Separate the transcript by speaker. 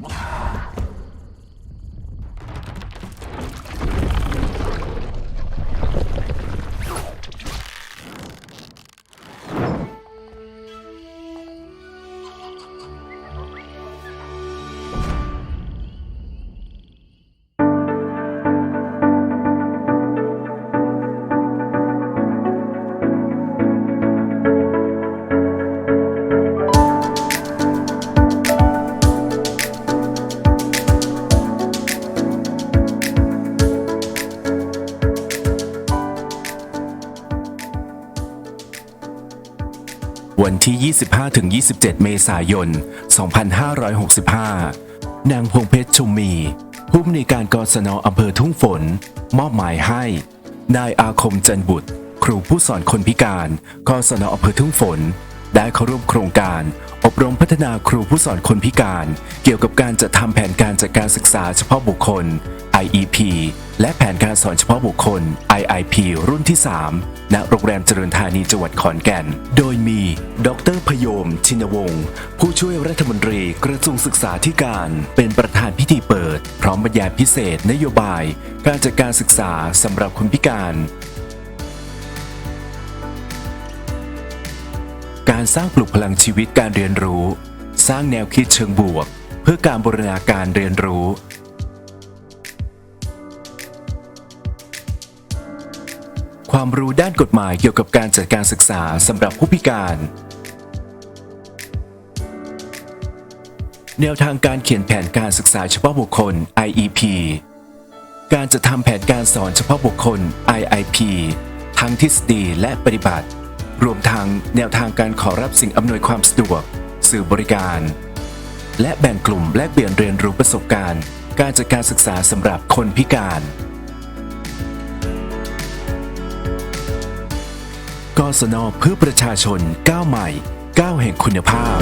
Speaker 1: Wow. วันที่ 25-27 เมษายน 2565 นางพงเพชรชุมมี ผู้อำนการกศนอำเภอทุ่งฝน มอบหมายให้ นายอาคมจันบุตร ครูผู้สอนคนพิการกศนอำเภอทุ่งฝน ได้เข้าร่วมโครงการ อบรมพัฒนาครูผู้สอนคนพิการ เกี่ยวกับการจัดทำแผนการจัดการศึกษาเฉพาะบุคคล IEP และแผนการสอนเฉพาะบุคคล IIP รุ่นที่ 3 ณ โรงแรมเจริญธานีจังหวัดขอนแก่น โดยมี ดรพยม ชินวงศ์ ผู้ช่วยรัฐมนตรีกระทรวงศึกษาธิการ เป็นประธานพิธีเปิด พร้อมบรรยายพิเศษนโยบาย การจัดการศึกษาสำหรับคนพิการ การสร้างปลุกพลังชีวิตการเรียนรู้ สร้างแนวคิดเชิงบวก เพื่อการบูรณาการเรียนรู้ ความรู้ด้านกฎหมายเกี่ยวกับการจัดการศึกษาสำหรับผู้พิการ แนวทางการเขียนแผนการศึกษาเฉพาะบุคคล IEP การจะทำแผนการสอนเฉพาะบุคคล IIP ทั้งทฤษฎีและปฏิบัติ รวมทั้งแนวทางการขอรับสิ่งอำนวยความสะดวก สื่อบริการ และแบ่งกลุ่มแลกเปลี่ยนเรียนรู้ประสบการณ์ การจัดการศึกษาสำหรับคนพิการ กสนเพื่อประชาชนก้าวใหม่ก้าวแห่งคุณภาพ